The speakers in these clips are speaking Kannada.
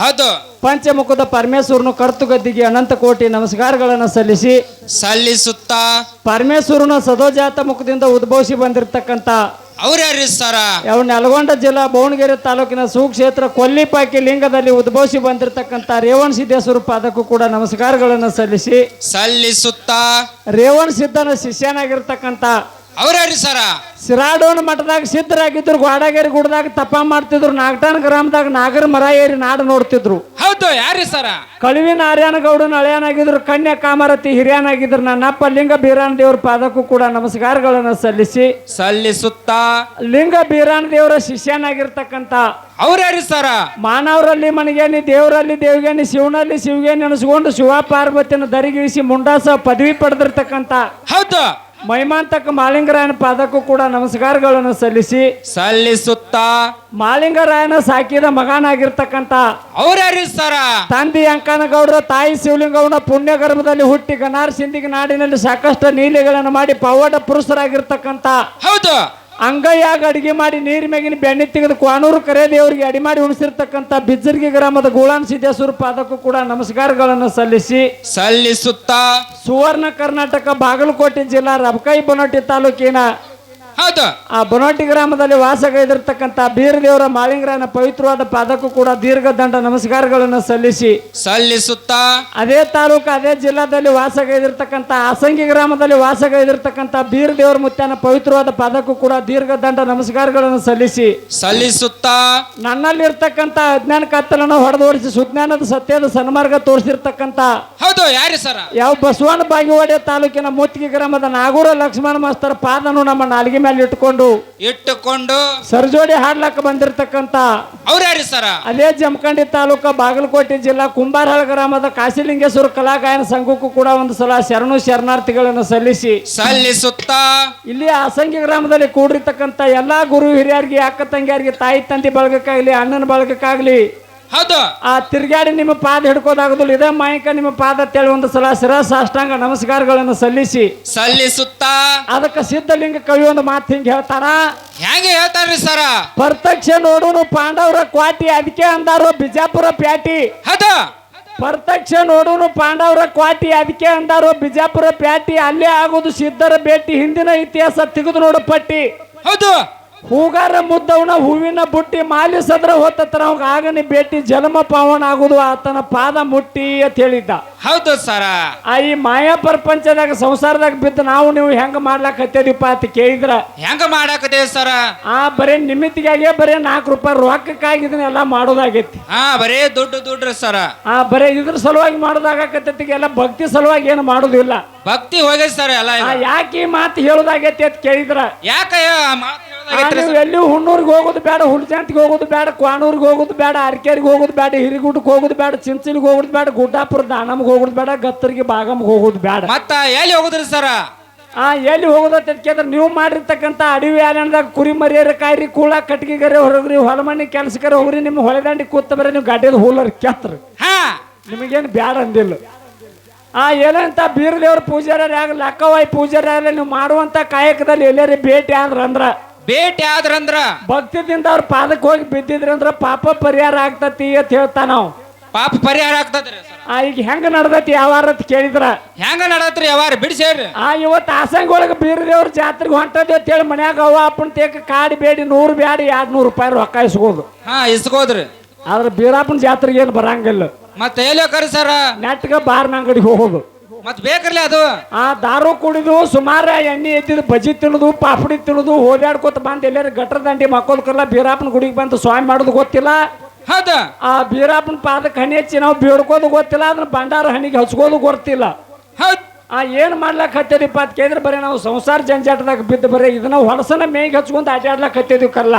ಹೌದು. ಪಂಚಮುಖದ ಪರಮೇಶ್ವರನು ಕರ್ತುಗದ್ದಿಗೆ ಅನಂತ ಕೋಟಿ ನಮಸ್ಕಾರಗಳನ್ನು ಸಲ್ಲಿಸಿ ಸಲ್ಲಿಸುತ್ತ. ಪರಮೇಶ್ವರನ ಸದೋಜಾತ ಮುಖದಿಂದ ಉದ್ಭವಿಸಿ ಬಂದಿರತಕ್ಕಂತ ಅವ್ರ್ಯಾರಿ ಸರ? ಯಾವ ನಲ್ಗೊಂಡ ಜಿಲ್ಲಾ ಭುವನಗಿರಿ ತಾಲೂಕಿನ ಸುಕ್ಷೇತ್ರ ಕೊಲ್ಲಿಪಾಕಿ ಲಿಂಗದಲ್ಲಿ ಉದ್ಭವಿಸಿ ಬಂದಿರತಕ್ಕಂತ ರೇವಣ ಸಿದ್ದೇಶ್ವರ ಪಾದಕ್ಕೂ ಕೂಡ ನಮಸ್ಕಾರಗಳನ್ನು ಸಲ್ಲಿಸಿ ಸಲ್ಲಿಸುತ್ತ. ರೇವಣ ಸಿದ್ದನ ಶಿಷ್ಯನಾಗಿರ್ತಕ್ಕಂಥ ಅವ್ರ್ಯಾರಿ ಸರ? ಸಿರಾಡೋಣ ಮಠದಾಗ ಸಿದ್ಧರಾಗಿದ್ರು ಗ್ವಾಡಗೇರಿ ಗುಡ್ದಾಗ ತಪ್ಪ ಮಾಡ್ತಿದ್ರು ನಾಗಟಾನ್ ಗ್ರಾಮದಾಗ ನಾಗರ ಮರ ಏರಿ ನಾಡು ನೋಡ್ತಿದ್ರು. ಹೌದು ಯಾರಿ ಸರ? ಕಳುವಿನ ಆರ್ಯಾನಗೌಡನ ಹಳೆಯನಾಗಿದ್ರು ಕನ್ಯಾ ಕಾಮರತಿ ಹಿರಿಯನಾಗಿದ್ರು ನನ್ನಪ್ಪ ಲಿಂಗ ಬೀರಾನ್ ದೇವ್ರ ಪಾದಕ್ಕೂ ಕೂಡ ನಮಸ್ಕಾರಗಳನ್ನು ಸಲ್ಲಿಸಿ. ಸಲ್ಲಿಸುತ್ತ? ಲಿಂಗ ಬೀರಾನ ದೇವರ ಶಿಷ್ಯನಾಗಿರ್ತಕ್ಕಂಥ ಅವ್ರ್ಯಾರಿ ಸರ? ಮಾನವರಲ್ಲಿ ಮನಗೇನಿ ದೇವರಲ್ಲಿ ದೇವಗೇನಿ ಶಿವನಲ್ಲಿ ಶಿವಗೇನಿ ಅನಿಸ್ಕೊಂಡು ಶಿವ ಪಾರ್ವತಿನ ದರಿಗಿಳಿಸಿ ಮುಂಡಾಸ ಪದವಿ ಪಡೆದಿರ್ತಕ್ಕಂತ ಹೌದು. ಮೈಮಾಂತಕ ಮಾಲಿಂಗರಾಯನ ಪಾದಕ್ಕೂ ಕೂಡ ನಮಸ್ಕಾರಗಳನ್ನು ಸಲ್ಲಿಸಿ ಸಲ್ಲಿಸುತ್ತ ಮಾಲಿಂಗರಾಯನ ಸಾಕಿದ ಮಗನಾಗಿರ್ತಕ್ಕಂತ ಅವ್ರ್ಯಾರಿ ಸರ ತಂದೆ ಅಂಕನಗೌಡರ ತಾಯಿ ಶಿವಲಿಂಗೌಡ ಪುಣ್ಯ ಗರ್ಭದಲ್ಲಿ ಹುಟ್ಟಿ ಗನಾರ್ ಸಿಂಧಿಗೆ ನಾಡಿನಲ್ಲಿ ಸಾಕಷ್ಟು ನೀಲಿಗಳನ್ನು ಮಾಡಿ ಪವಾಡ ಪುರುಷರಾಗಿರ್ತಕ್ಕಂತ ಹೌದು. ಅಂಗೈಯಾಗ ಅಡಿಗೆ ಮಾಡಿ ನೀರ್ ಮೇಗಿನ ಬೆಣ್ಣೆ ತೆಗೆದು ಕ್ವಾನೂರು ಕರೆ ದೇವರಿಗೆ ಅಡಿ ಮಾಡಿ ಉಣಿಸಿರ್ತಕ್ಕಂಥ ಬಿಜ್ಜರ್ಗಿ ಗ್ರಾಮದ ಗೂಳಾನ್ ಸಿದ್ದೇಶ್ವರ ಪಾದಕ್ಕೂ ಕೂಡ ನಮಸ್ಕಾರಗಳನ್ನು ಸಲ್ಲಿಸಿ ಸಲ್ಲಿಸುತ್ತಾ ಸುವರ್ಣ ಕರ್ನಾಟಕ ಬಾಗಲಕೋಟೆ ಜಿಲ್ಲಾ ರಬಕಾಯಿ ಬನೋಟಿ ತಾಲೂಕಿನ ಹೌದು. ಆ ಬೊನಾಟಿ ಗ್ರಾಮದಲ್ಲಿ ವಾಸಗೈದಿರ್ತಕ್ಕಂಥ ಬೀರದೇವರ ಮಾಳಿಂಗರಾಯನ ಪವಿತ್ರವಾದ ಪಾದಕ್ಕೂ ಕೂಡ ದೀರ್ಘ ದಂಡ ನಮಸ್ಕಾರಗಳನ್ನು ಸಲ್ಲಿಸಿ. ಸಲ್ಲಿಸುತ್ತಾ. ಅದೇ ತಾಲೂಕು ಅದೇ ಜಿಲ್ಲಾದಲ್ಲಿ ವಾಸಗೈದಿರ್ತಕ್ಕಂಥ ಆಸಂಗಿ ಗ್ರಾಮದಲ್ಲಿ ವಾಸಗೈದಿರ್ತಕ್ಕಂಥ ಬೀರದೇವರ ಮುತ್ಯನ ಪವಿತ್ರವಾದ ಪಾದಕ್ಕೂ ಕೂಡ ದೀರ್ಘ ದಂಡ ನಮಸ್ಕಾರಗಳನ್ನು ಸಲ್ಲಿಸಿ. ಸಲ್ಲಿಸುತ್ತಾ. ನನ್ನಲ್ಲಿರ್ತಕ್ಕಂಥ ಅಜ್ಞಾನ ಕತ್ತಲನ್ನು ಹೊಡೆದೋಡಿಸಿ ಸುಜ್ಞಾನದ ಸತ್ಯದ ಸನ್ಮಾರ್ಗ ತೋರಿಸಿರ್ತಕ್ಕಂಥ ಹೌದು ಯಾರಿ ಸರ್? ಯಾವ ಬಸವನ ಬಾಗಿವಾಡೆ ತಾಲೂಕಿನ ಮುತ್ತಿಗೆ ಗ್ರಾಮದ ನಾಗೂರ ಲಕ್ಷ್ಮಣ ಮಾಸ್ತರ ಪಾದನು ನಮ್ಮ ನಾಲಿಗೆ ಮೇಲೆ ಇಟ್ಟುಕೊಂಡು ಇಟ್ಟುಕೊಂಡು ಸರ್ಜೋಡಿ ಹಾಡ್ಲಕ್ಕ ಬಂದಿರತಕ್ಕಂಥ ಅವ್ರ್ಯಾರಿ ಸರ? ಅದೇ ಜಮಖಂಡಿ ತಾಲೂಕು ಬಾಗಲಕೋಟೆ ಜಿಲ್ಲಾ ಕುಂಬಾರಹಳ್ ಗ್ರಾಮದ ಕಾಶಿಲಿಂಗೇಶ್ವರ ಕಲಾಗಾಯನ ಸಂಘಕ್ಕೂ ಕೂಡ ಒಂದು ಸಲ ಶರಣು ಶರಣಾರ್ಥಿಗಳನ್ನು ಸಲ್ಲಿಸಿ ಸಲ್ಲಿಸುತ್ತಾ ಇಲ್ಲಿ ಆಸಂಗಿ ಗ್ರಾಮದಲ್ಲಿ ಕೂಡಿರ್ತಕ್ಕಂಥ ಎಲ್ಲಾ ಗುರು ಹಿರಿಯರಿಗೆ ಅಕ್ಕ ತಂಗಿಯರಿಗೆ ತಾಯಿ ತಂದೆ ಬಳಗಕ್ಕಾಗ್ಲಿ ಅಣ್ಣನ ಬಳಗಕ್ಕಾಗಲಿ ಹೌದು. ಆ ತಿರ್ಗಾಡಿ ನಿಮ್ಮ ಪಾದ ಹಿಡ್ಕೋದಾಗದಿಲ್ಲ. ಇದೇ ಮಾಯಕ ನಿಮ್ಮ ಪಾದ ತೇಳಿ ಒಂದು ಸಲ ಶಿರ ಸಾಷ್ಟಾಂಗ ನಮಸ್ಕಾರಗಳನ್ನು ಸಲ್ಲಿಸಿ. ಸಲ್ಲಿಸುತ್ತಾ. ಅದಕ್ಕೆ ಸಿದ್ಧಲಿಂಗ ಕವಿ ಒಂದು ಮಾತು ಹಿಂಗೆ ಹೇಳ್ತಾರ. ಹೆಂಗೆ ಹೇಳ್ತಾರ್ರಿ ಸರ? ಪ್ರತ್ಯಕ್ಷ ನೋಡುನು ಪಾಂಡವರ ಕ್ವಾಟಿ ಅದಕ್ಕೆ ಅಂದಾರು ಬಿಜಾಪುರ ಪ್ಯಾಟಿ. ಹೌದು. ಪ್ರತ್ಯಕ್ಷ ನೋಡುನು ಪಾಂಡವರ ಕ್ವಾಟಿ ಅದಕ್ಕೆ ಅಂದಾರು ಬಿಜಾಪುರ ಪ್ಯಾಟಿ. ಅಲ್ಲೇ ಆಗೋದು ಸಿದ್ಧರ ಭೇಟಿ ಹಿಂದಿನ ಇತಿಹಾಸ ತೆಗೆದು ನೋಡು ಪಟ್ಟಿ. ಹೌದು. ಹೂಗಾರ ಮುದ್ದವನ ಹೂವಿನ ಬುಟ್ಟಿ ಮಾಲಿಸದ್ರ ಸದ್ರ ಹೊತ್ತತ್ರ ಅವಾಗ ಆಗನಿ ಭೇಟಿ ಜನ್ಮ ಪಾವನ ಆಗುದು ಆತನ ಪಾದ ಮುಟ್ಟಿ ಅಂತ ಹೇಳಿದ್ದ. ಹೌದು ಸರ. ಆ ಈ ಮಾಯಾ ಪ್ರಪಂಚದಾಗ ಸಂಸಾರದಾಗ ಬಿದ್ದು ನಾವು ನೀವು ಹೆಂಗ ಮಾಡ್ಲಾಕ್ ಹತ್ತೇದಿಪ್ಪ ಅಂತ ಕೇಳಿದ್ರ. ಹೆಂಗ ಮಾಡಾಕತ್ತೇವ್ ಸರ? ಆ ಬರೇ ನಿಮಿತ್ತಿಗಾಗೆ ಬರೇ ನಾಲ್ಕು ರೂಪಾಯಿ ರೊಕ್ಕಕ್ಕಾಗಿ ಇದನ್ನೆಲ್ಲ ಮಾಡೋದಾಗೈತಿ. ಹಾ ಬರೇ ದುಡ್ಡು ದುಡ್ಡ್ರಿ ಸರ. ಆ ಬರೇ ಇದ್ರ ಸಲುವಾಗಿ ಮಾಡೋದಾಗತ್ತೈತಿ ಎಲ್ಲ ಭಕ್ತಿ ಸಲುವಾಗಿ ಏನು ಮಾಡೋದಿಲ್ಲ. ಭಕ್ತಿ ಹೋಗೈತಿ ಸರ್ ಎಲ್ಲ ಆ. ಯಾಕೆ ಈ ಮಾತು ಹೇಳೋದಾಗೈತಿ ಅಂತ ಕೇಳಿದ್ರ. ಯಾಕ ಮಾತ್ ನೀವು ಎಲ್ಲಿ ಹುಣ್ಣೂರಿಗೆ ಹೋಗೋದು ಬೇಡ ಹುಲ್ಜಾಂತಿಗೆ ಹೋಗೋದು ಬೇಡ ಕ್ವಾಣೂರಿಗೆ ಹೋಗೋದು ಬೇಡ ಅರಕೇರಿಗೆ ಹೋಗೋದು ಬೇಡ ಹಿರಿಗುಡ್ಡಕ್ಕೆ ಹೋಗೋದು ಬೇಡ ಚಿಂಚಿಲ್ಗೆ ಹೋಗೋದು ಬೇಡ ಗುಡ್ಡಾಪುರ ದಾನಮ್ಗೆ ಹೋಗೋದು ಬೇಡ ಗತ್ತರಿಗೆ ಬಾಗಮ್ಗೆ ಹೋಗೋದು ಬೇಡ. ಮತ್ತ ಎಲ್ಲಿ ಹೋಗುದ್ರಿ ಸರ? ಆ ಎಲ್ಲಿ ಹೋಗೋದತ್ತ ಕೇಂದ್ರ ನೀವು ಮಾಡಿರ್ತಕ್ಕಂಥ ಅಡವಿ ಆಲಂದಾಗ ಕುರಿ ಮರಿಯರ ಕಾಯ್ರಿ ಕೂಳ ಕಟ್ಟಿಗೆಗರೆ ಹೊರಗ್ರಿ ಹೊಲಮಣ್ಣಿ ಕೆಲ್ಸಕರೆ ಹೋಗ್ರಿ ನಿಮ್ಮ ಹೊಳೆದಂಡಿ ಕೂತ ಬರೀ ನೀವು ಗಾಡಿಯಲ್ಲಿ ಹೂಲರ್ ಕೆತ್ತರಿ ಹಾ. ನಿಮಗೇನು ಬ್ಯಾಡ ಅಂದಿಲ್ಲ. ಆ ಏನಂತ ಬೀರದೇವ್ರ ಪೂಜಾರಿ ಪೂಜಾರ್ಯಾಗ ಲಕ್ಕವಾಯಿ ಪೂಜಾರ್ಯಾಗ ನೀವು ಮಾಡುವಂಥ ಕಾಯಕದಲ್ಲಿ ಎಲ್ಲಾರಿ ಭೇಟಿ ಆದ್ರ ಅಂದ್ರ ಭೇಟಿ ಆದ್ರಂದ್ರ ಭಕ್ತಿದಿಂದ ಅವ್ರ ಪಾದಕ್ಕೆ ಹೋಗಿ ಬಿದ್ದಿದ್ರಿ ಅಂದ್ರ ಪಾಪ ಪರಿಹಾರ ಆಗ್ತತಿ ಅಂತ ಹೇಳ್ತಾ ನಾವು ಪಾಪ ಪರಿಹಾರ ಆಗ್ತದ್ರಿ ಸರ. ಆ ಈಗ ಹೆಂಗ ನಡ್ದತಿ ಯಾವಾರ ಅಂತ ಕೇಳಿದ್ರ. ಹೆಂಗ ನಡತ್ರಿ ಯಾವಾರ ಬಿಡಿಸೇರಿ ಆ ಇವತ್ತು ಆಸಂಗ ಒಳಗೆ ಬೀರದೇವ್ರ ಜಾತ್ರೆಗೆ ಹೊಂಟದ ಅಂತ ಹೇಳಿ ಮನ್ಯಾಗ ಅವ್ವ ಅಪ್ಪನ ತೇಕ ಕಾಡಿ ಬೇಡಿ ನೂರು ಬ್ಯಾಡಿ ಎರಡು ನೂರು ರೂಪಾಯಿ ರೊಕ್ಕ ಇಸ್ಕೋದು. ಹಾ ಇಸ್ಕೋದ್ರಿ. ಆದ್ರೆ ಬೀರಾಪನ ಜಾತ್ರೆಗೆ ಏನು ಬರಂಗಿಲ್ಲ. ಮತ್ತೆ ಎಲ್ಲಿ ಹೋಗ್ರಿ ಸರ? ನೆಟ್ಗ ಬಾರ್ನ ಅಂಗಡಿಗೆ ಹೋಗೋದು. ಮತ್ ಬೇಕ್ರಲ್ಲ ಅದು? ಆ ದಾರು ಕುಡಿದು ಸುಮಾರು ಎಣ್ಣೆ ಎತ್ತಿದ್ ಬಜಿ ತಿನ್ನೋದು ಪಾಪಡಿ ತಿನ್ನೋದು ಓಡಾಡ್ಕೊತ ಬಂದು ಎಲ್ಲಾರು ಗಟ್ರ ದಂಡಿ ಮಕ್ಕೋದ್ಕರ್ಲ ಬೀರಪ್ಪನ ಗುಡಿಗೆ ಬಂದು ಸ್ವಾಮಿ ಮಾಡೋದು ಗೊತ್ತಿಲ್ಲ. ಹೌದ? ಆ ಬೀರಾಪನ ಪಾದಕ್ಕೆ ಹಣಿ ಹಚ್ಚಿ ನಾವು ಬೇಡ್ಕೋದು ಗೊತ್ತಿಲ್ಲ ಅದ್ರ ಭಂಡಾರ ಹಣಿಗೆ ಹಚ್ಕೋದು ಗೊತ್ತಿಲ್ಲ. ಹೌದ್. ಆ ಏನು ಮಾಡ್ಲಕ್ ಹತ್ತಿದೀಪ ಅಂತ ಕೇಳಿದ್ರೆ ಬರೀ ನಾವು ಸಂಸಾರ ಜಂಜಾಟದಾಗ ಬಿದ್ದು ಬರೀ ಇದನ್ನ ಹೊಲಸನ ಮೇಯ್ಗೆ ಹಚ್ಕೊಂಡು ಅಡ್ಡಾಡ್ಲಕ್ ಹತ್ತಿದೀವಿ ಕಲ್ಲ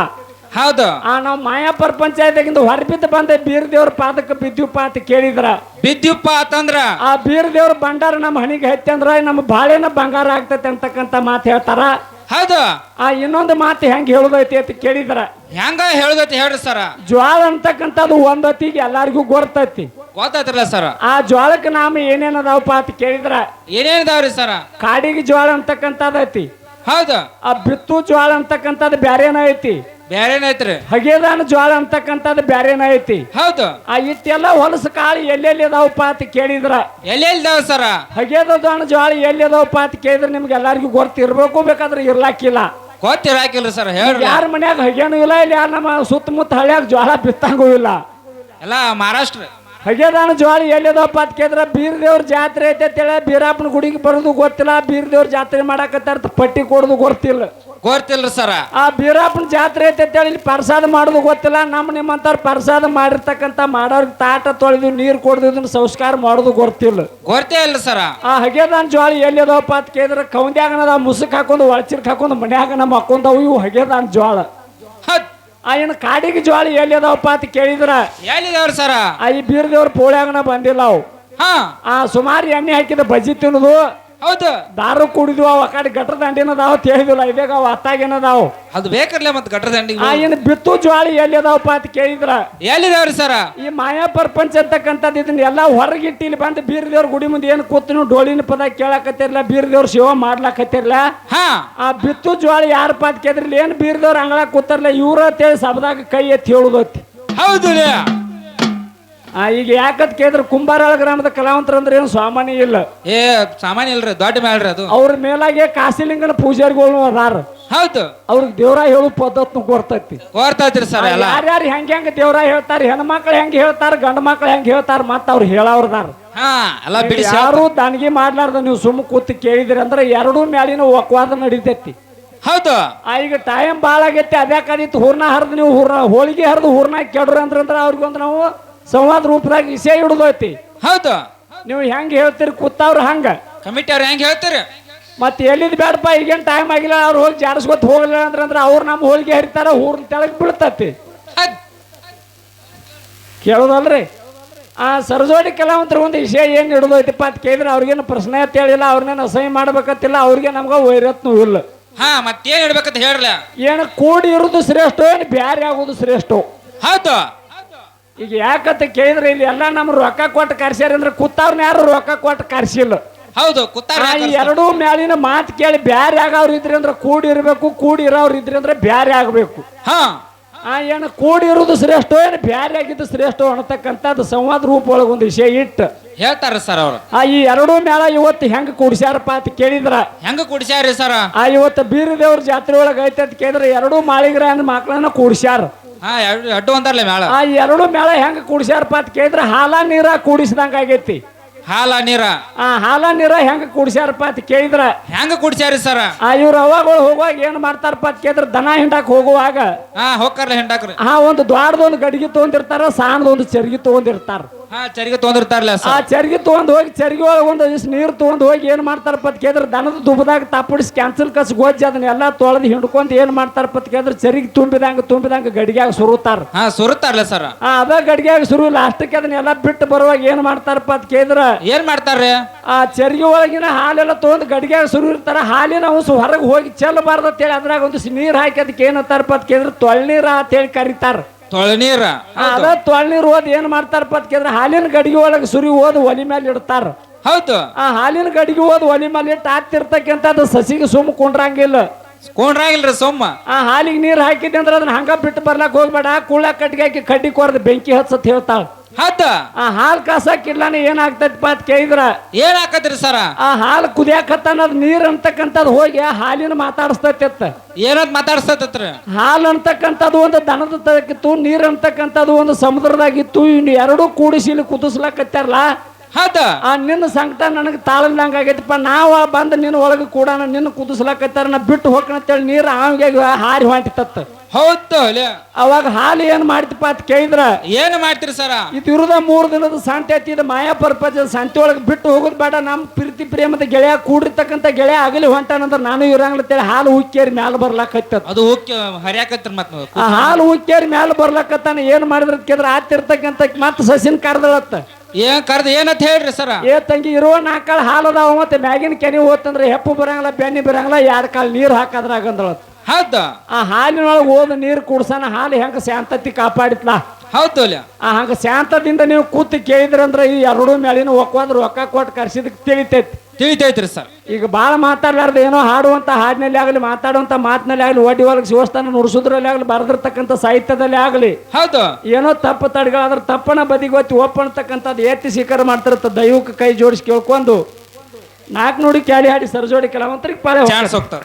ಹೌದು. ಆ ನಾವು ಮಾಯಾ ಪಂಚಾಯತ್ಗಿಂದ ಹೊರಬಿದ್ದು ಬಂದ ಬೀರ್ ದೇವ್ರ ಪಾದಕ್ಕೆ ಬಿದ್ಯುಪ್ಪ ಅಂತ ಕೇಳಿದ್ರ. ಬಿದ್ಯುಪ್ಪ ಅಂತಂದ್ರ ಆ ಬೀರ್ ದೇವ್ರ ಭಂಡಾರ ನಮ್ಮ ಹಣಿಗೆ ಹತ್ತಿ ಅಂದ್ರ ನಮ್ಮ ಬಾಳೆನ ಬಂಗಾರ ಆಗ್ತೈತೆ ಅಂತಕ್ಕಂತ ಮಾತು ಹೇಳ್ತಾರ. ಹೌದು. ಆ ಇನ್ನೊಂದು ಮಾತು ಹೆಂಗೆ ಹೇಳುದೈತಿ ಅಂತ ಕೇಳಿದ್ರ. ಹೆಂಗ ಹೇಳುದೈತಿ ಹೇಳ್ರಿ ಸರ. ಜ್ವಾಳ ಅಂತಕ್ಕಂಥದ್ದು ಒಂದೊತ್ತಿಗೆ ಎಲ್ಲಾರಿಗೂ ಗೊತ್ತೈತಿ ಗೊತ್ತಾಯ್ತಿರಲ್ಲ ಸರ. ಆ ಜ್ವಾಳಕ್ಕೆ ನಾಮ ಏನೇನದಾವಪ್ಪ ಅಂತ ಕೇಳಿದ್ರ. ಏನೇನದಾವ್ರಿ ಸರ? ಕಾಡಿಗೆ ಜ್ವಾಳ ಅಂತಕ್ಕಂಥದ್ದು ಐತಿ. ಹೌದು. ಆ ಬಿತ್ತು ಜ್ವಾಳ ಅಂತಕ್ಕಂಥದ್ದು ಬ್ಯಾರೇನ ಐತಿ. ಬೇರೆನೈತ್ರಿ ಹಗೇದಾನ ಜ್ವಾಳ ಅಂತಕ್ಕಂಥದ್ದು ಬ್ಯಾರೇನ ಐತಿ. ಹೌದು. ಆ ಇಟ್ಟೆಲ್ಲ ಹೊಲಸು ಕಾಳು ಎಲ್ಲೆಲ್ಲಿ ಅದಾವಪ್ಪ ಅಂತ ಕೇಳಿದ್ರ. ಎಲ್ಲೆಲ್ಲಿ ಸರ? ಹಗೆದಾನ ಜ್ವಾಳ ಎಲ್ಲಿ ಅದಾವಪ್ಪ ಅಂತ ಕೇಳಿದ್ರೆ ನಿಮ್ಗೆ ಎಲ್ಲರಿಗೂ ಗೊತ್ತಿರ್ಬೇಕು ಬೇಕಾದ್ರೆ ಇರ್ಲಾಕಿಲ್ಲ. ಗೊತ್ತಿರಾಕಿಲ್ಲ ಸರ್ ಹೇಳ್ರಿ. ಯಾರ ಮನ್ಯಾಗ ಹಗೇನು ಇಲ್ಲ ಇಲ್ಲಿ ಯಾರು ನಮ್ಮ ಸುತ್ತಮುತ್ತ ಹಳ್ಳಿಯಾಗ ಜ್ವಾಳ ಬಿತ್ತಂಗೂ ಇಲ್ಲ. ಎಲ್ಲ ಮಹಾರಾಷ್ಟ್ರ. ಹಗೇದಾನ ಜ್ವಾಳ ಎಲ್ಲಿದಪ್ಪ ಅಂತ ಕೇಳಿದ್ರೆ ಬೀರದೇವ್ರ ಜಾತ್ರೆ ಐತೆ ಅಂತೇಳಿ ಬೀರಪ್ಪನ ಗುಡಿಗೆ ಬರೋದು ಗೊತ್ತಿಲ್ಲ ಬೀರದೇವ್ರ ಜಾತ್ರೆ ಮಾಡಕತ್ತಾರ ಪಟ್ಟಿ ಕೊಡೋದು ಗೊತ್ತಿಲ್ಲ. ಗೊತ್ತಿಲ್ರಿ ಸರ. ಆ ಬೀರಪ್ಪನ ಜಾತ್ರೆ ಐತೆ ಅಂತೇಳಿ ಇಲ್ಲಿ ಪ್ರಸಾದ ಮಾಡೋದು ಗೊತ್ತಿಲ್ಲ. ನಮ್ಮ ನಿಮ್ಮಂತಾರ ಪ್ರಸಾದ ಮಾಡಿರ್ತಕ್ಕಂಥ ಮಾಡೋರ್ಗೆ ತಾಟ ತೊಳೆದು ನೀರು ಕೊಡ್ದಿದನ್ನು ಸಂಸ್ಕಾರ ಮಾಡೋದು ಗೊತ್ತಿಲ್ಲ. ಗೊತ್ತೇ ಇಲ್ಲ ಸರ. ಆ ಹಗೆದಾನ ಜ್ವಾಳ ಎಲ್ಲಿದವಪ್ಪ ಅಂತ ಕೇಳಿದ್ರೆ ಕೌಂದ್ಯಾಗನದ ಮುಸುಕ್ ಹಾಕೊಂಡು ಒಳಚಿರ್ಕ್ ಹಾಕೊಂಡು ಮನ್ಯಾಗ ನಮ್ಮ ಹಾಕೊಂಡವು ಇವು ಹಗೆದಾನ ಜ್ವಾಳ. ಹೌದ್. ಆ ಏನು ಕಾಡಿಗೆ ಜ್ವಾಳ ಎಲ್ಲಿ ಅದಾವಪ್ಪ ಅಂತ ಕೇಳಿದ್ರ ಎಲ್ಲಿದವ್ರ ಸರ? ಆ ಈ ಬೀರ್ದೇವ್ರ ಪೋಳ್ಯಾಗನ ಬಂದಿಲ್ಲ ಅವು. ಹಾ. ಆ ಸುಮಾರು ಎಣ್ಣೆ ಹಾಕಿದ ಬಜ್ಜಿ ತಿನ್ನೋದು ಹೌದು. ದಾರು ಕುಡಿದು ಅವ ಆ ಕಡೆ ಗಟ್ರ ದಂಡಿನದಾವ ತಿಳಿದಿಲ್ಲ ಅವ ಅವು ಅತ್ತಾಗೇನದಾವು ಅದು ಬೇಕರ್ಲೆ ಮತ್ತೆ ಗಟ್ರ ದಂಡಿ ಆ ಏನು ಬಿತ್ತು ಜ್ವಾಳಿ ಎಲ್ಲಿ ಅದಾವಪ್ಪ ಅಂತ ಕೇಳಿದ್ರ? ಎಲ್ಲಿದಾವ್ರಿ ಸರ? ಈ ಮಾಯಾ ಪ್ರಪಂಚ ಅಂತಕ್ಕಂಥದ್ದು ಇದನ್ನ ಎಲ್ಲ ಹೊರಗಿಟ್ಟು ಇಲ್ಲಿ ಬಂದು ಬೀರದೇವ್ರ ಗುಡಿ ಮುಂದೆ ಏನು ಕೂತು ನೀವು ಡೋಳಿನ ಪದ ಕೇಳಕತ್ತಿರ್ಲ ಬೀರದೇವ್ರ ಶಿವ ಮಾಡ್ಲಾಕತ್ತಿರ್ಲ? ಹಾ. ಆ ಬಿತ್ತು ಜ್ವಾಳಿ ಯಾರಪ್ಪ ಅಂತ ಕೇಳಿದ್ರಲ್ಲ ಏನು ಬೀರದೇವ್ರ ಅಂಗಳ ಕೂತಾರಲ್ಲ ಇವ್ರ ಅಂತೇಳಿ ಸಬದಾಗ ಕೈ ಎತ್ತಿ ಹೇಳುದತ್ತಿ ಹೌದು. ಆ ಈಗ ಯಾಕಂತ ಕೇಳಿದ್ರೆ ಕುಂಬಾರಾಳ ಗ್ರಾಮದ ಕಲಾವಂತರ ಅಂದ್ರೆ ಏನು ಸಾಮಾನ್ಯ ಇಲ್ಲ. ಏ ಸಾಮಾನ್ಯ ಇಲ್ರಿ ದೊಡ್ಡ ಮೇಳ್ರಿ ಅದು. ಅವ್ರ ಮೇಲಾಗೆ ಕಾಸಿಲಿಂಗನ ಪೂಜಾರಿಗಳು ಅದಾರ. ಹೌದು. ಅವ್ರಿಗೆ ದೇವ್ರ ಹೇಳು ಪದ್ಧತಿ ಕೊಡ್ತೈತಿ ಗೊತ್ತಾಯ್ತ್ರಿ ಸರ್ ಎಲ್ಲ. ಯಾರ್ಯಾರು ಹೆಂಗೆ ಹೆಂಗ ದೇವ್ರ ಹೇಳ್ತಾರ ಹೆಣ್ಮಕ್ಳು ಹೆಂಗೆ ಹೇಳ್ತಾರ ಗಂಡ ಮಕ್ಳು ಹೆಂಗ್ ಹೇಳ್ತಾರ ಮತ್ತ ಅವ್ರು ಹೇಳವ್ರದಾರ ಹಾ ಎಲ್ಲ ಯಾರು ದಾನಿಗೆ ಮಾಡ್ಲಾರ್ದ ನೀವು ಸುಮ್ಮ ಕೂತು ಕೇಳಿದ್ರಿ ಅಂದ್ರೆ ಎರಡೂ ಮ್ಯಾಲಿನ ಒಕ್ವಾದ ನಡೀತೈತಿ. ಹೌದು. ಆ ಈಗ ಟೈಮ್ ಭಾಳ ಆಗೈತಿ ಅದ್ಯಾಕಾದಿತ್ತು ಹೂರ್ಣ ಹರಿದು ನೀವು ಹೂರ್ಣ ಹೋಳಿಗೆ ಹರಿದು ಹೂರ್ಣ ಕೆಡ್ರಿ ಅಂದ್ರೆ ಅಂದ್ರೆ ಅವ್ರಿಗೊಂದು ನಾವು ಸಂವಾದ ರೂಪದಾಗ ವಿಷಯ ಹಿಡಿದೈತಿ ಹೌದು. ನೀವು ಹೆಂಗ್ ಹೇಳ್ತೀರಿ ಕೂತವ್ರು ಹಂಗ. ಕಮಿಟಿ ಅವ್ರು ಹೆಂಗ್ ಹೇಳ್ತೀರಿ? ಮತ್ತೆ ಎಲ್ಲಿದ್ ಬೇಡಪ್ಪ ಈಗೇನು ಟೈಮ್ ಆಗಿಲ್ಲ ಅವ್ರು ಹೋಗಿ ಜಾಡಿಸ್ಕೊತ ಹೋಗಲಿಲ್ಲ ಅಂದ್ರೆ ಅಂದ್ರೆ ಅವ್ರು ನಮ್ಮ ಹೋಳಿಗೆ ಹರಿತಾರ ಊರ್ನ ತೆಳಗ್ ಬೀಳ್ತತಿ. ಹೌದ್. ಕೇಳೋದಲ್ರಿ? ಆ ಸರಜೋಡಿ ಕಲಾವಂತರ ಒಂದು ವಿಷಯ ಏನು ಹಿಡಿದೈತಿಪ್ಪ ಅಂತ ಕೇಳಿದ್ರೆ ಅವ್ರಿಗೇನು ಪ್ರಶ್ನೆ ಅಂತ ಹೇಳಿಲ್ಲ ಅವ್ರನ್ನೇನು ಅಸಹ್ಯ ಮಾಡ್ಬೇಕತ್ತಿಲ್ಲ ಅವ್ರಿಗೆ ನಮ್ಗೆ ವೈರತ್ನೂ ಇಲ್ಲ. ಹಾ ಮತ್ತೇನ್ ಇಡ್ಬೇಕಂತ ಹೇಳ್ರಲ್ಲ? ಏನು ಕೂಡಿ ಇರೋದು ಶ್ರೇಷ್ಠ ಏನು ಬ್ಯಾರೆ ಆಗೋದು ಶ್ರೇಷ್ಠ. ಹೌದು. ಈಗ ಯಾಕಂತ ಕೇಳಿದ್ರೆ ಇಲ್ಲಿ ಎಲ್ಲ ನಮ್ಮ ರೊಕ್ಕ ಕೊಟ್ಟು ಕರ್ಸ್ಯಾರ ಅಂದ್ರೆ ಕೂತವ್ರನ್ನ ಯಾರು ರೊಕ್ಕ ಕೊಟ್ಟು ಕರ್ಸಿಲ್ಲ. ಹೌದು ಕುತ್ತಾರ ಆ ಎರಡೂ ಮ್ಯಾಲಿನ ಮಾತು ಕೇಳಿ ಬ್ಯಾರೆ ಆಗವ್ರು ಇದ್ರಿ ಅಂದ್ರೆ ಕೂಡಿರ್ಬೇಕು ಇರಬೇಕು ಇದ್ರೆ ಅಂದ್ರೆ ಬ್ಯಾರೆ ಆಗಬೇಕು. ಹಾ. ಆ ಏನು ಕೂಡಿರೋದು ಶ್ರೇಷ್ಠ ಏನು ಬ್ಯಾರೆ ಆಗಿದ್ದು ಶ್ರೇಷ್ಠ ಅನ್ನತಕ್ಕಂಥದ್ದು ಸಂವಾದ ರೂಪ ಒಳಗೆ ಒಂದು ವಿಷಯ ಇಟ್ಟು. ಹೇಳ್ತಾರ ಸರ್ ಅವ್ರು. ಆ ಈ ಎರಡೂ ಮೇಳ ಇವತ್ತು ಹೆಂಗೆ ಕೂಡ್ಸ್ಯಾರಪ್ಪ ಅಂತ ಕೇಳಿದ್ರ. ಹೆಂಗ ಕುಡಿಸ್ಯಾರಿ ಸರ್? ಆ ಇವತ್ತು ಬೀರದೇವ್ರ ಜಾತ್ರೆ ಒಳಗೆ ಐತೆ ಅಂತ ಕೇಳಿದ್ರೆ ಎರಡೂ ಮಾಳಿಗ್ರ ಮಕ್ಕಳನ್ನ ಕೂಡಿಸ್ಯಾರ. ಹಾ ಎರಡು ಅಡ್ಡು ಅಂತಾರಲ್ಲ ಮೇಳ. ಆ ಎರಡು ಮೇಳ ಹೆಂಗ ಕೂಡಿಸ್ಯಾರಪ್ಪ ಅಂತ ಕೇಳಿದ್ರೆ ಹಾಲ ನೀರ ಕೂಡಿಸಿದಂಗ ಆಗೈತಿ. ಹಾಲ ನೀರ. ಆ ಹಾಲ ನೀರ ಹೆಂಗ ಕೂಡಿಸ್ಯಾರಪ್ಪ ಅಂತ ಕೇಳಿದ್ರ ಹೆಂಗ ಕುಡಿಸ್ಯಾರಿ ಸರ? ಆ ಇವ್ರ ಅವಾಗಳು ಹೋಗುವಾಗ ಏನು ಮಾಡ್ತಾರಪ್ಪ ಅಂತ ಕೇಳಿದ್ರೆ ದನ ಹಿಂಡಾಕ್ ಹೋಗುವಾಗ ಹಾ ಹೋಗ್ಕರ್ಲ ಹೆಂಡಾಕ್ರಿ. ಆ ಒಂದು ದ್ವಾರದೊಂದು ಗಡಿಗೆ ಸಾಣದ ಸಾಣದೊಂದು ಚರ್ಗಿ ತೊಗೊಂಡಿರ್ತಾರ. ಹಾ ಚರಿಗೆ ಆ ಸರ್ ಚರ್ಗಿ ತೊಗೊಂಡು ಹೋಗಿ ಚರ್ಗಿ ಒಳಗೆ ಒಂದು ಇಷ್ಟು ನೀರು ತಗೊಂಡ್ ಹೋಗಿ ಏನು ಮಾಡ್ತಾರಪ್ಪ ಅಂತ ಕೇಳಿದ್ರೆ ದನದ ದುಬ್ಬದಾಗ ತಪ್ಪಡಿಸಿ ಕ್ಯಾನ್ಸಲ್ ಕಸ್ ಗೊಜ್ಜಿ ಅದನ್ನೆಲ್ಲ ತೊಳೆದು ಹಿಂಡ್ಕೊಂಡು ಏನು ಮಾಡ್ತಾರಪ್ಪ ಅಂತ ಕೇಳಿದ್ರೆ ಚರಿಗೆ ತುಂಬಿದಂಗ ತುಂಬಿದಂಗ ಗಡಿಗ್ಯಾಗ ಸುರುತ್ತಾರ. ಹಾ ಸುರುತ್ತಾರಲ್ಲ ಸರ್ ಆ ಅದ ಗಡಿಗ್ಯಾಗ ಸುರು ಲಾಸ್ಟಕ್ಕೆ ಅದನ್ನೆಲ್ಲ ಬಿಟ್ಟು ಬರುವಾಗ ಏನು ಮಾಡ್ತಾರಪ್ಪ ಅಂತ ಕೇಳಿದ್ರೆ ಏನ್ ಮಾಡ್ತಾರ್ರಿ? ಆ ಚರ್ಗಿ ಒಳಗಿನ ಹಾಲೆಲ್ಲ ತೊಗೊಂಡು ಗಡಿಗ್ಯಾಗ ಸುರು ಇರ್ತಾರ ಹಾಲಿನ ಅಂಶ ಹೊರಗೆ ಹೋಗಿ ಚೆಲ್ಲಬಾರ್ದು ಅಂತೇಳಿ ಅದ್ರಾಗ ಒಂದು ನೀರು ಹಾಕಿ ಅದಕ್ಕೆ ಏನಂತಾರಪ್ಪ ಅಂತ ಕೇಳಿದ್ರೆ ತೊಳ್ನೀರ ಅಂತೇಳಿ ಕರೀತಾರ. ತೊಳೆ ನೀರ. ಆ, ಅದ ತೊಳ್ನೀರು ಓದ್ ಏನು ಮಾಡ್ತಾರಪ್ಪ ಅಂತ ಕೇಳಿದ್ರೆ ಹಾಲಿನ ಗಡಿಗೆ ಒಳಗೆ ಸುರಿ ಓದ್ ಒಲಿ ಮೇಲೆ ಇಡ್ತಾರ. ಹೌದು. ಆ ಹಾಲಿನ ಗಡಿಗೆ ಓದ್ ಒಲಿ ಮೇಲೆ ಇಟ್ಟು ಹಾಕ್ತಿರ್ತಕ್ಕಂಥದ್ದು ಸಸಿಗೆ ಸುಮ್ಮ ಕುಂಡ್ರಂಗಿಲ್ಲ. ಕೊಂಡ್ರಾಗಿಲ್ರಿ ಸೊಮ್ಮ. ಆ ಹಾಲಿಗೆ ನೀರು ಹಾಕಿದ್ದೆ ಅಂದ್ರೆ ಅದನ್ನ ಹಂಗ ಬಿಟ್ಟು ಬರ್ಲಾಕ್ ಹೋಗ್ಬೇಡ. ಕೂಳ ಕಟ್ಟಿಗೆ ಹಾಕಿ ಕಡ್ಡಿ ಕೊರ್ದು ಬೆಂಕಿ ಹಚ್ಚತ್ ಹೇಳ್ತಾಳ. ಹೌದ ಆ ಹಾಲು ಕಾಸಕ್ಕಿಡ್ಲಾನೆ ಏನಾಗ್ತೈತಪ್ಪ ಅಂತ ಕೇಳಿದ್ರ? ಏನ್ ಹಾಕತ್ರಿ ಸರ? ಆ ಹಾಲು ಕುದಿಯಾಕತ್ತಾನದ್ ನೀರ್ ಅಂತಕ್ಕಂಥದ್ದು ಹೋಗಿ ಆ ಹಾಲಿನ ಮಾತಾಡಿಸ್ತೈತಿತ್ತ. ಏನಂತ ಮಾತಾಡ್ಸತ್ತತ್ರಿ? ಹಾಲು ಅಂತಕ್ಕಂಥದ್ದು ಒಂದು ದನದ ತಗಿತ್ತು ನೀರ್ ಅಂತಕ್ಕಂಥದ್ದು ಒಂದು ಸಮುದ್ರದಾಗಿತ್ತು ಇನ್ನು ಎರಡೂ ಕೂಡಿಸಿ ಇಲ್ಲಿ ಕುದಿಸ್ಲಾಕತ್ತಾರಲ್ಲ ಹೌದ ಆ ನಿನ್ನ ಸಂಕಟ ನನಗೆ ತಾಳಲ್ದಂಗ ಆಗೈತಿಪ್ಪ ನಾವ ಬಂದು ನಿನ್ನ ಒಳಗೆ ಕೂಡ ನಿನ್ನ ಕುದಿಸ್ಲಾಕತ್ತಾರ ನಾ ಬಿಟ್ಟು ಹೋಗ್ಕಂತೇಳಿ ನೀರು ಆಮ್ಗೆ ಹಾರಿ ಹೊಂಟಿತತ್ತ ಹೌದು ಲೇ. ಅವಾಗ ಹಾಲು ಏನು ಮಾಡ್ತಿಪ್ಪ ಅಂತ ಕೇಳಿದ್ರ? ಏನ್ ಮಾಡ್ತೀರಿ ಸರ? ಇದು ಇರುದ ಮೂರು ದಿನದ ಸಂತೆ ಐತಿ ಇದು ಮಾಯಾ ಪರ್ಪಜ ಶಾಂತಿ ಒಳಗೆ ಬಿಟ್ಟು ಹೋಗೋದು ಬೇಡ. ನಮ್ಮ ಪ್ರೀತಿ ಪ್ರೇಮದ ಗೆಳೆಯ ಕೂಡಿರ್ತಕ್ಕಂಥ ಗೆಳೆಯ ಆಗಲಿ ಹೊಂಟಾನಂದ್ರ ನಾನು ಇರಂಗ್ಲತ್ತೇಳಿ ಹಾಲು ಉಕ್ಕೇರಿ ಮ್ಯಾಲ ಬರ್ಲಾಕತ್ತ ಅದು ಹರಿಯಾಕತ್ರಿ ಮತ್ ಆ ಹಾಲು ಉಕ್ಕೇರಿ ಮ್ಯಾಲ ಬರ್ಲಾಕತ್ತಾನ ಏನು ಮಾಡಿದ್ರ ಕೇಳಿದ್ರೆ ಆತಿರ್ತಕ್ಕಂಥ ಮತ್ತೆ ಸಸಿನ ಕರ್ದಳತ್ತ. ಏನ್ ಕರ್ದ ಏನಂತ ಹೇಳ್ರಿ ಸರ? ಏ ತಂಗಿ ಇರುವ ನಾಲ್ಕು ಕಾಳು ಹಾಲು ಅದಾವ ಮತ್ತೆ ಮ್ಯಾಗಿನ ಕೆನೆ ಹೋತಂದ್ರೆ ಹೆಪ್ಪು ಬರಂಗಿಲ್ಲ ಬೆನ್ನಿ ಬರಂಗಿಲ್ಲ ಎರಡು ಕಾಳು ನೀರು ಹಾಕದ್ರಾಗ ಅಂದಳತ್ತ. ಹೌದ. ಆ ಹಾಲಿನೊಳಗೆ ಹೋದ ನೀರು ಕುಡ್ಸನ ಹಾಲು ಹೆಂಗ ಶಾಂತತಿ ಕಾಪಾಡಿತ್ಲ? ಹೌದು ಆ ಹಂಗ ಶಾಂತದಿಂದ ನೀವು ಕೂತು ಕೇಳಿದ್ರಂದ್ರ ಈ ಎರಡು ಮೇಲಿನ ಒಕ್ಕೋದ್ರ ರೊಕ್ಕ ಕೊಟ್ಟು ಕರ್ಸಿದಕ್ಕೆ ತಿಳಿತೈತಿ. ತಿಳಿತೈತ್ರಿ ಸರ್. ಈಗ ಭಾಳ ಮಾತಾಡ್ಲಾರ್ದು ಏನೋ ಹಾಡುವಂತ ಹಾಡಿನಲ್ಲಿ ಆಗಲಿ ಮಾತಾಡುವಂತ ಮಾತಿನಲ್ಲಿ ಆಗಲಿ ಒಡ್ಡಿ ಒಳಗೆ ಶಿವಸ್ಥಾನ ನುಡಿಸೋದ್ರಲ್ಲಿ ಆಗಲಿ ಬರೆದಿರ್ತಕ್ಕಂಥ ಸಾಹಿತ್ಯದಲ್ಲಿ ಆಗಲಿ ಹೌದು. ಏನೋ ತಪ್ಪು ತಡೆಗಳಾದ್ರೆ ತಪ್ಪನ ಬದಿಗೊತ್ತಿ ಒಪ್ಪಣ್ತಕ್ಕಂಥದ್ದು ಎತ್ತಿ ಸ್ವೀಕಾರ ಮಾಡ್ತಿರತ್ತ. ದೈವಕ್ಕೆ ಕೈ ಜೋಡಿಸಿ ಕೇಳ್ಕೊಂಡು ನಾಲ್ಕು ನೋಡಿ ಕ್ಯಾಲಿ ಹಾಡಿ ಸರ್ಜೋಡಿ ಕೆಲವಂತರಿಗೆ ಪಾಳೆ ಹೋಗ್ತಾರೆ ಹೋಗ್ತಾರ